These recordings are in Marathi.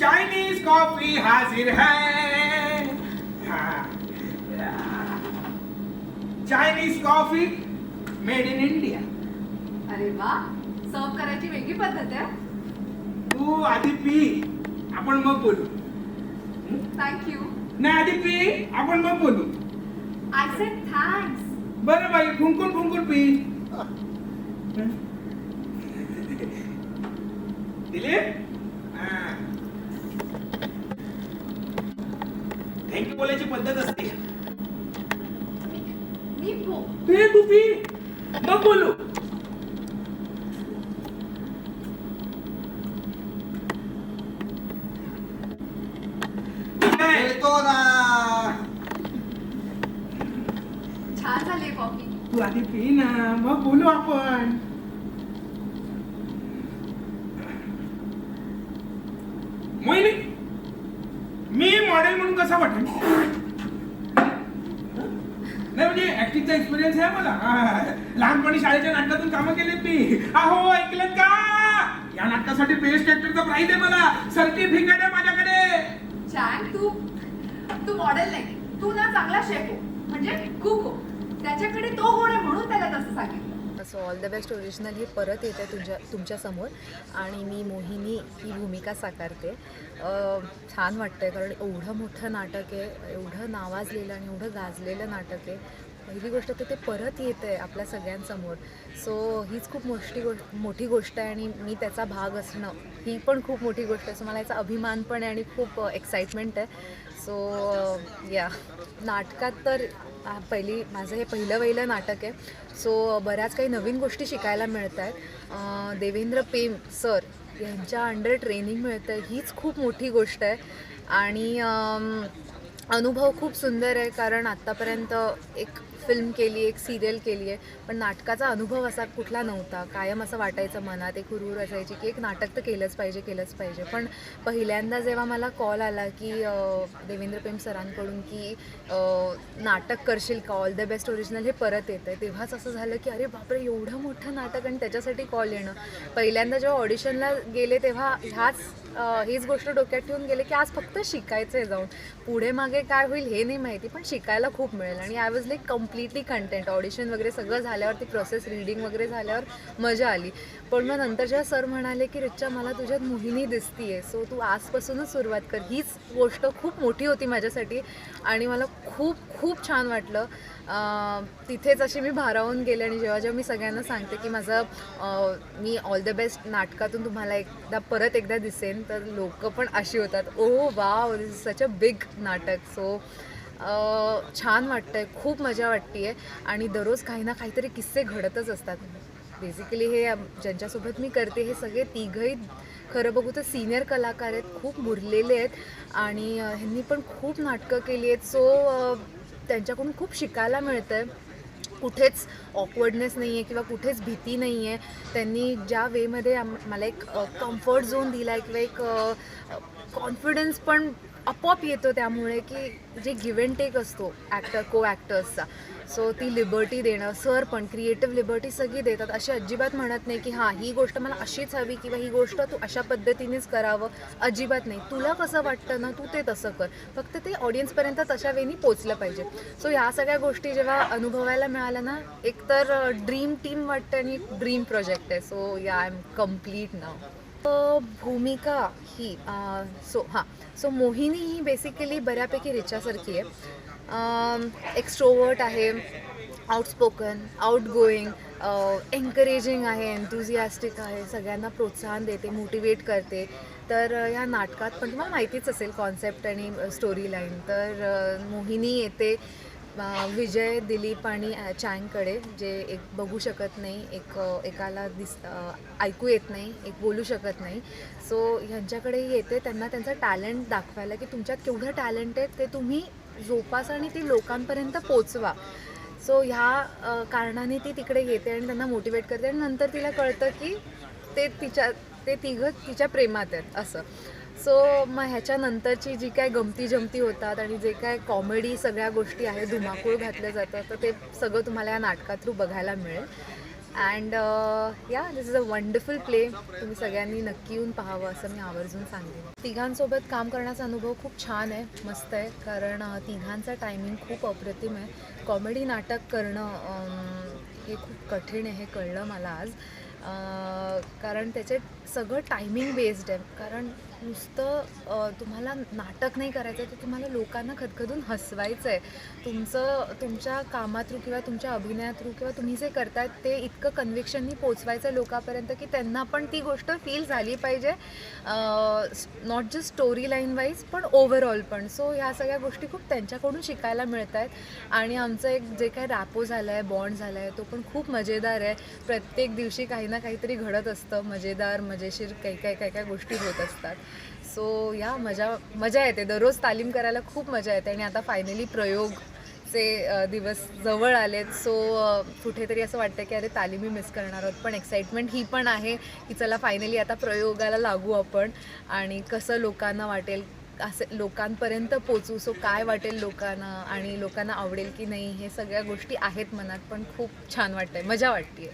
चाइनीज कॉफी हाजिर है Chinese coffee made in India अरे वा सर्व करायची वेगळी पद्धत आहे. तू आधी पी आपण मग बोलू. थँक्यू नाही आधी पी आपण मग बोलू. आय सेड थँक्स बरं बाई फुंकून फुंकून पी. दिलीप थँक्यू बोलायची पद्धत असते. तू पी. मग बोलू. येतो ना. छान झाली कॉफी. तू आधी पी ना. मग बोलू आपण मोहिनी मी मॉडेल म्हणून कसा वाटेल? नाही म्हणजे ऍक्टिंगचा एक्सपिरियन्स आहे मला. लहानपणी शाळेच्या नाटकातून कामं केलीत मी. अहो ऐकलं का? या नाटकासाठी बेस्ट ऍक्टरचा प्राइज आहे मला. सर्टिफिकेट आहे माझ्याकडे. चॅन तू तू मॉडेल नाही. तू ना चांगला शेफ हो. म्हणजे कुक हो. त्याच्याकडे तो गुण आहे म्हणून त्याला तसं सांगितलं. So all the best original हे परत येते तुमच्या तुमच्यासमोर आणि मी मोहिनी ही भूमिका साकारते. छान वाटतं आहे कारण एवढं मोठं नाटक आहे एवढं नावाजलेलं आणि एवढं गाजलेलं नाटक आहे. पहिली गोष्ट तर ते परत येतं आहे आपल्या सगळ्यांसमोर. सो हीच खूप मोठी गो मोठी गोष्ट आहे आणि मी त्याचा भाग असणं ही पण खूप मोठी गोष्ट आहे. सो मला याचा अभिमान पण आहे आणि खूप एक्साइटमेंट आहे. सो या नाटकात तर पहिली माझं हे पहिलं पहिलं नाटक आहे. सो बऱ्याच काही नवीन गोष्टी शिकायला मिळत आहेत देवेंद्र पेम सर यांच्या अंडर ट्रेनिंग मिळतं आहे हीच खूप मोठी गोष्ट आहे. आणि अनुभव खूप सुंदर आहे. कारण आत्तापर्यंत एक फिल्म केली एक सिरियल केली आहे पण नाटकाचा अनुभव असा कुठला नव्हता. कायम असं वाटायचं मनात एक हुरहुर असायची की एक नाटक तर केलंच पाहिजे केलंच पाहिजे. पण पहिल्यांदा जेव्हा मला कॉल आला की देवेंद्र प्रेम सरांकडून की नाटक करशील का? ऑल द बेस्ट ओरिजिनल हे परत येतं आहे तेव्हाच असं झालं की अरे बापरे एवढं मोठं नाटक आणि त्याच्यासाठी कॉल येणं. पहिल्यांदा जेव्हा ऑडिशनला गेले तेव्हा ह्याच हीच गोष्ट डोक्यात ठेवून गेले की आज फक्त शिकायचं आहे जाऊन. पुढे मागे काय होईल हे नाही माहिती पण शिकायला खूप मिळेल. आणि I was like completely content audition वगैरे सगळं झाल्यावर ती प्रोसेस रिडिंग वगैरे झाल्यावर मजा आली. पण मग नंतर जेव्हा सर म्हणाले की रिच्चा मला तुझ्यात मोहिनी दिसतीये. सो तू आजपासूनच सुरुवात कर. हीच गोष्ट खूप मोठी होती माझ्यासाठी आणि मला खूप खूप छान वाटलं. तिथेच अशी मी भारावून गेले आणि जेव्हा जेव्हा मी सगळ्यांना सांगते की माझं मी ऑल द बेस्ट नाटकातून तुम्हाला एकदा परत एकदा दिसेन. तर लोक पण अशी होतात. ओ wow this is such a big नाटक. सो छान वाटतंय खूप मजा वाटते आहे आणि दररोज काही ना काहीतरी किस्से घडतच असतात. बेसिकली हे ज्यांच्यासोबत मी करते हे सगळे तिघही खरं बघू तर सिनियर कलाकार आहेत खूप मुरलेले आहेत. आणि ह्यांनी पण खूप नाटकं केली आहेत. सो त्यांच्याकडून खूप शिकायला मिळतं आहे कुठेच ऑकवर्डनेस नाही आहे किंवा कुठेच भीती नाही आहे त्यांनी ज्या वेमध्ये आम मला एक कम्फर्ट झोन दिला आहे किंवा एक कॉन्फिडन्स पण आपोआप येतो त्यामुळे की जे गिव्ह अँड टेक असतो ॲक्टर को ॲक्टर्सचा सो ती लिबर्टी देणं सर पण क्रिएटिव्ह लिबर्टी सगळी देतात. अशी अजिबात म्हणत नाही की हां ही गोष्ट मला अशीच हवी किंवा ही गोष्ट तू अशा पद्धतीनेच करावं. अजिबात नाही. तुला कसं वाटतं ना तू ते तसं कर. फक्त ते ऑडियन्सपर्यंत तशा वेळी पोचलं पाहिजे. सो ह्या सगळ्या गोष्टी जेव्हा अनुभवायला मिळाल्या ना एकतर ड्रीम टीम वाटतं आणि ड्रीम प्रोजेक्ट आहे. सो या आय एम कंप्लीट नाव भूमिका ही सो हां सो मोहिनी ही बेसिकली बऱ्यापैकी रिचासारखी आहे. एक्स्ट्रोवर्ट आहे आउटस्पोकन आउट गोईंग एन्करेजिंग आहे एन्थुझियास्टिक आहे सगळ्यांना प्रोत्साहन देते मोटिवेट करते. तर या नाटकात पण तुम्हाला माहितीच असेल कॉन्सेप्ट आणि स्टोरी लाईन तर मोहिनी येते विजय दिलीप आणि चॅनकडे जे एक बघू शकत नाही एक एकाला दिस ऐकू येत नाही एक बोलू शकत नाही. सो ह्यांच्याकडे येते त्यांना त्यांचा टॅलेंट दाखवायला की तुमच्यात केवढं टॅलेंट आहे ते तुम्ही जोपासा आणि ते लोकांपर्यंत पोचवा. सो ह्या कारणाने ती तिकडे येते आणि त्यांना मोटिवेट करते आणि नंतर तिला कळतं की ते तिच्या ते तिघं तिच्या प्रेमात आहेत असं. सो मग ह्याच्यानंतरची जी काय गमती जमती होतात आणि जे काय कॉमेडी सगळ्या गोष्टी आहेत धुमाकूळ घातल्या जातात तर ते सगळं तुम्हाला या नाटका थ्रू बघायला मिळेल. And yeah this is a wonderful play तुम्ही सगळ्यांनी नक्की येऊन पाहावं असं मी आवर्जून सांगेन. तिघांसोबत काम करण्याचा अनुभव खूप छान आहे मस्त आहे. कारण तिघांचा टायमिंग खूप अप्रतिम आहे. कॉमेडी नाटक करणं हे खूप कठीण आहे हे कळलं मला आज. कारण त्याचे सगळं टायमिंग बेस्ड आहे. कारण नुसतं तुम्हाला नाटक नाही करायचं आहे तर तुम्हाला लोकांना खदखदून हसवायचं आहे तुमचं तुमच्या कामात थ्रू किंवा तुमच्या अभिनया थ्रू किंवा तुम्ही जे करतायत ते इतकं कन्व्हिक्शननी पोचवायचं आहे लोकांपर्यंत की त्यांना पण ती गोष्ट फील झाली पाहिजे. Not just story line wise पण ओव्हरऑल पण. सो ह्या सगळ्या गोष्टी खूप त्यांच्याकडून शिकायला मिळत आहेत आणि आमचं एक जे काही रॅपो झालं आहे बॉन्ड झाला आहे तो पण खूप मजेदार आहे. प्रत्येक दिवशी काही ना काहीतरी घडत असतं. मजेदार मजेशीर काही काही काही काही गोष्टी होत असतात. सो या मजा मजा येते. दररोज तालीम करायला खूप मजा येते आणि आता फायनली प्रयोग चे दिवस जवळ आलेत. सो कुठेतरी असं वाटतं की अरे तालीमी मिस करणार आहोत. पण एक्साइटमेंट ही पण आहे की चला फायनली आता प्रयोगाला लागू आपण आणि कसं लोकांना वाटेल असे लोकांपर्यंत पोचू सो काय वाटेल लोकांना आणि लोकांना आवडेल की नाही हे सगळ्या गोष्टी आहेत मनात पण खूप छान वाटतंय. मजा वाटते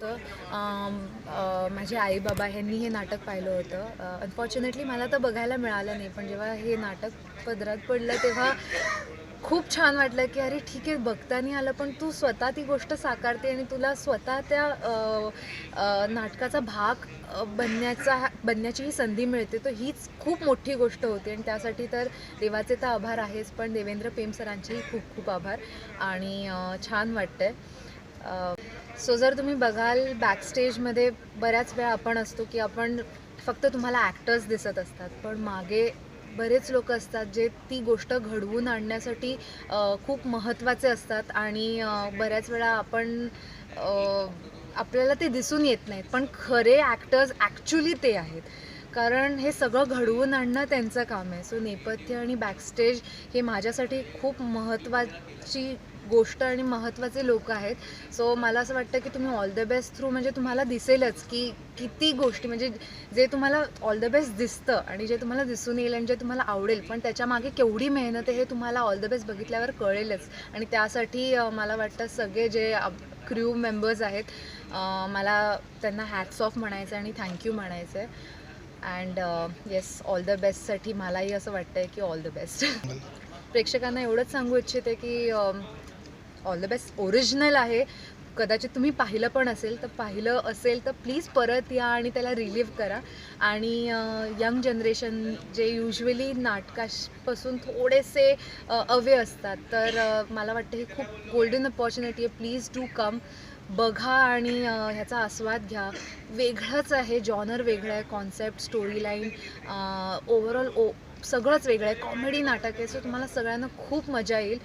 तर माझे आई बाबा ह्यांनी हे नाटक पाहिलं होतं. अनफॉर्च्युनेटली मला तर बघायला मिळालं नाही पण जेव्हा हे नाटक पदरात पडलं तेव्हा खूप छान वाटलं की अरे ठीक आहे बघता नाही आलं पण तू स्वतः ती गोष्ट साकारते आणि तुला स्वतः त्या नाटकाचा भाग बनण्याचा बनण्याची ही संधी मिळते. तर हीच खूप मोठी गोष्ट होती आणि त्यासाठी तर देवाचे तर आभार आहेच पण देवेंद्र पेम सरांचेही खूप खूप आभार आणि छान वाटतंय. सो जर तुम्ही बघाल बॅकस्टेजमध्ये बऱ्याच वेळा आपण असतो की आपण फक्त तुम्हाला ॲक्टर्स दिसत असतात. पण मागे बरेच लोक असतात जे ती गोष्ट घडवून आणण्यासाठी खूप महत्त्वाचे असतात. आणि बऱ्याच वेळा आपण आपल्याला ते दिसून येत नाहीत. पण खरे ॲक्टर्स ॲक्च्युली ते आहेत. कारण हे सगळं घडवून आणणं त्यांचं काम आहे. सो नेपथ्य आणि बॅकस्टेज हे माझ्यासाठी खूप महत्त्वाची गोष्ट आणि महत्त्वाचे लोक आहेत. सो मला असं वाटतं की तुम्ही ऑल द बेस्ट थ्रू म्हणजे तुम्हाला दिसेलच की किती गोष्टी म्हणजे जे तुम्हाला ऑल द बेस्ट दिसतं आणि जे तुम्हाला दिसून येईल आणि जे तुम्हाला आवडेल पण त्याच्यामागे केवढी मेहनत आहे हे तुम्हाला ऑल द बेस्ट बघितल्यावर कळेलच. आणि त्यासाठी मला वाटतं सगळे जे क्र्यू मेंबर्स आहेत मला त्यांना हॅट्स ऑफ म्हणायचं आणि थँक्यू म्हणायचं आहे अँड येस ऑल द बेस्टसाठी मलाही असं वाटतं आहे की ऑल द बेस्ट प्रेक्षकांना एवढंच सांगू इच्छिते की ऑल द बेस्ट ओरिजिनल आहे. कदाचित तुम्ही पाहिलं पण असेल तर पाहिलं असेल तर प्लीज परत या आणि त्याला रिलीव्ह करा. आणि यंग जनरेशन जे युजली नाटकापासून थोडेसे अवे असतात तर मला वाटतं हे खूप गोल्डन अपॉर्च्युनिटी आहे. प्लीज डू कम बघा आणि ह्याचा आस्वाद घ्या. वेगळंच आहे. जॉनर वेगळं आहे. कॉन्सेप्ट स्टोरी लाईन ओव्हरऑल ओ सगळंच वेगळं आहे. कॉमेडी नाटक आहे सो तुम्हाला सगळ्यांना खूप मजा येईल.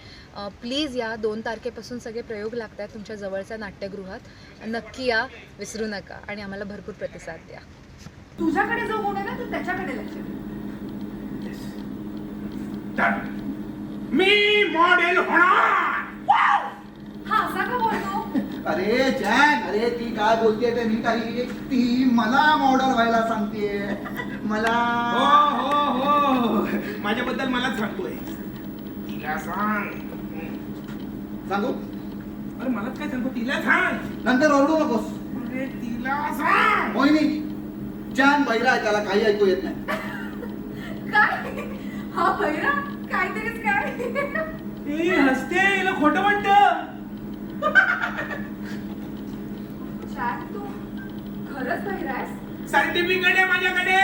प्लीज या दोन तारखेपासून सगळे प्रयोग लागत आहेत तुमच्या जवळच्या नाट्यगृहात. नक्की या विसरू नका आणि आम्हाला भरपूर प्रतिसाद द्या. तुझ्याकडे जो गुण आहे ना तू त्याच्याकडे लक्ष दे. Done. मी मॉडेल होणार! हा असा का बोलतो? अरे जॅक अरे ती काय बोलते ते मी काही ती मला मॉडल व्हायला सांगते मला हो हो हो. माझ्याबद्दल मलाच सांगतोय तिला सांग. सांगू? अरे मलाच काय सांगतो तिला सांग. नंतर ओरडू नकोस. अरे तिला सांग. मोहिनी छान बैरा आहे त्याला काही ऐकू येत नाही. काय? हा भैरा काहीतरीच काय? ए हसते हिला खोटं वाटत. चॅट तू खरंच भैरा आहेस? सर्टिफिकेट आहे माझ्याकडे.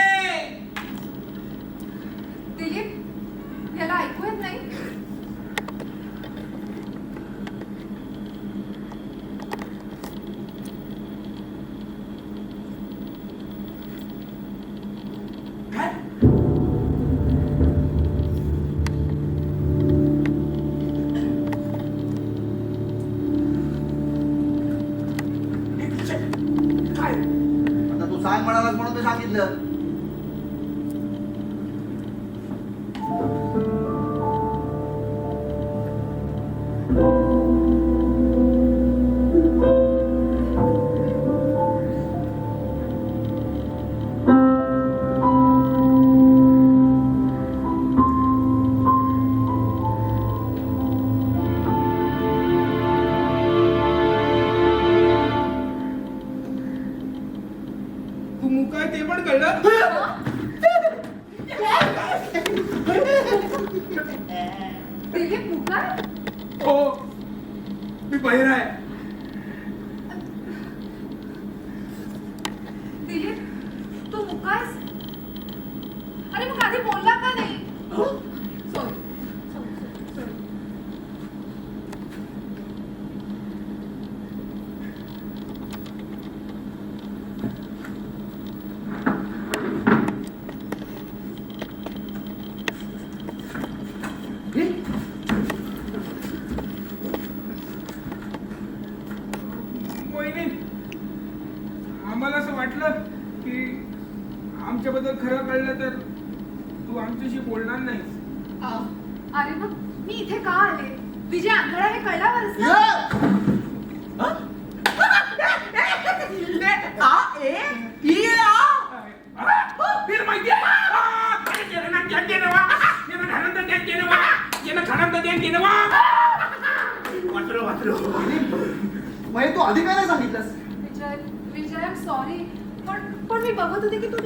अरे मग मी इथे का आले? विजय आंधळा हे कळल्यावरच ना ना, ना ना ना. मग तू आधी काय नाही सांगितलंस. विजय विजय आय सॉरी पण पण मी बघत होते की तू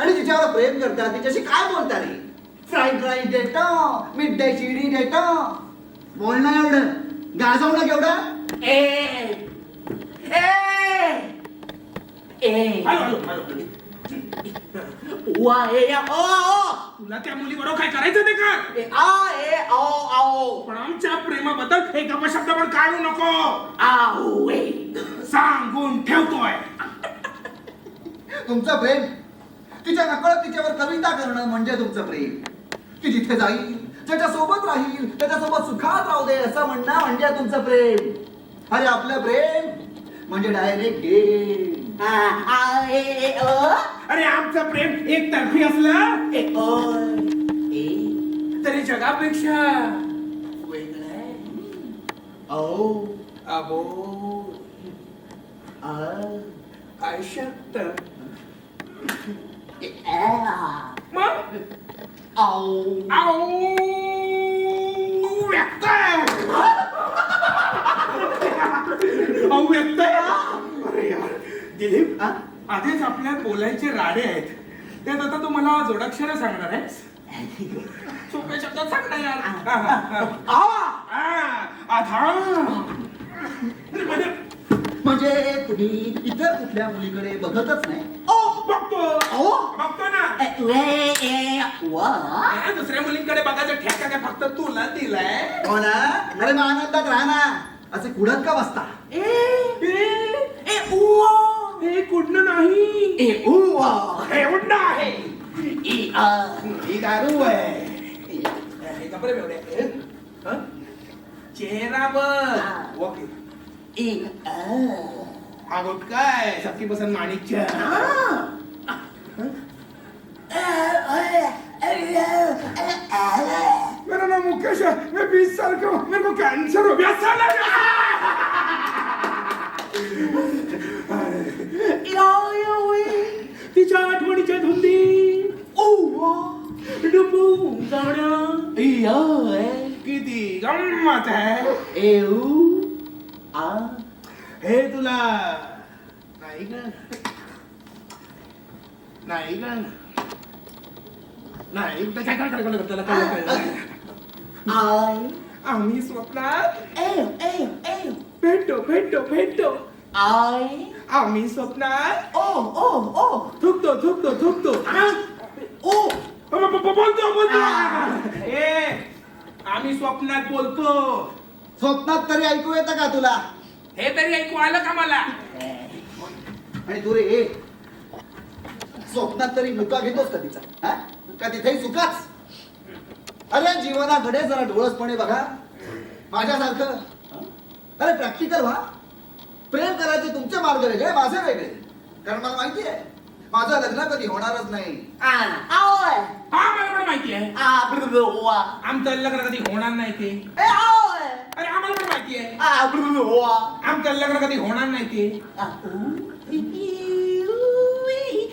आणि तिच्यावर प्रेम करता तिच्याशी काय बोलता रे? फ्राईड राईस देतो मिड डे चिडी देतो बोलणं एवढं. गाजवणं केवढं? Hello, hello, hello. तुला त्या मुलीबरोबर काय करायचं ते कर. पण आमच्या प्रेमाबद्दल एक अपशब्द पण काढू नको. सांगून ठेवतोय. तुमचं प्रेम तिच्या नकळत तिच्यावर कविता करणं म्हणजे तुमचं प्रेम. ती जिथे जाईल त्याच्या सोबत राहील त्याच्यासोबत सुखात राहू दे असं म्हणणं म्हणजे तुमचं प्रेम. अरे आपलं प्रेम म्हणजे डायरेक्ट गेम अरे आमचं प्रेम एक तर्फी असलं तरी जगापेक्षा अबो. आयुष्यात मग? आऊ व्यक्त आऊ व्यक्त अरे यार दिलीप? आधीच आपल्यात बोलायचे राडे आहेत. त्यात आता तू मला जोडाक्षर सांगणार आहेस? सोप्या शब्दात सांग ना यार. आ, आधा. म्हणजे तुम्ही इतर कुठल्या मुलीकडे बघतच नाही? ओ बघतो. ना आ, दुसऱ्या मुलींकडे बघायचं ठेका काय फक्त तुला दिलाय? हो ना अरे मग आनंदात राहा ना. असे कुडत का बसता? हे कुठनं नाही. हे उडणं आहे. ही दारू आहे. हे कपडे बेवडे. हं? चेहरा बघ. ओके. हा गुटका आहे. सबकी पसंद माणिकच्या. मेरा नाम मुकेश है। मैं बीस साल का हूँ। मेरे को कैंसर हो गया। साला तिच्या आठवणीच्या धुंदी डुबून जाणं किती गंमत आहे हे तुला नाही का नाही का नाही काय काय काय कळलं त्याला कळलं कळलं आम्ही स्वप्नात भेटतो भेटतो भेटतो. आम्ही स्वप्नात थुकतो थुकतो थुकतो. ओ. बोलतो बोलतो. ए आम्ही स्वप्नात बोलतो. स्वप्नात तरी ऐकू येतं का तुला? हे तरी ऐकू आलं का मला? आणि तू रे स्वप्नात तरी मुका घेतोस का तिचा? हा? का तिथेही सुखाच? अरे जीवनाकडे जरा डोळसपणे बघा. माझ्यासारखं? अरे प्रॅक्टिकल व्हा. प्रेम करायचे तुमचे मार्ग वेगळे माझे वेगळे. कारण मला माहिती आहे माझं लग्न कधी होणारच नाही. हा मला पण माहिती आहे. आमचं लग्न कधी होणार नाही ते. अरे आम्हाला पण माहिती आहे. आमचं लग्न कधी होणार नाही ते.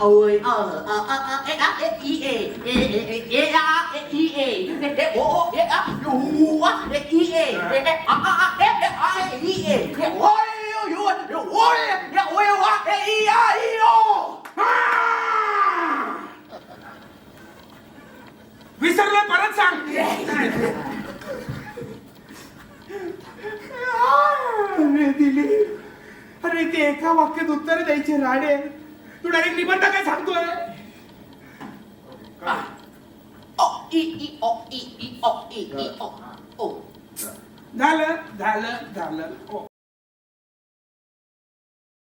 eh eh oh eh ah lu ah eh i e eh eh ah ah ah eh eh ah eh i e eh ôi ôi ôi ôi eh ôi ôi eh i a i o. विसरलं परत सांग अरे दिलीप अरे ते एका वाक्यात उत्तर द्यायचे राडे तू डायरेक्ट निबंध काय सांगतोय. झालं झालं झालं. ओ.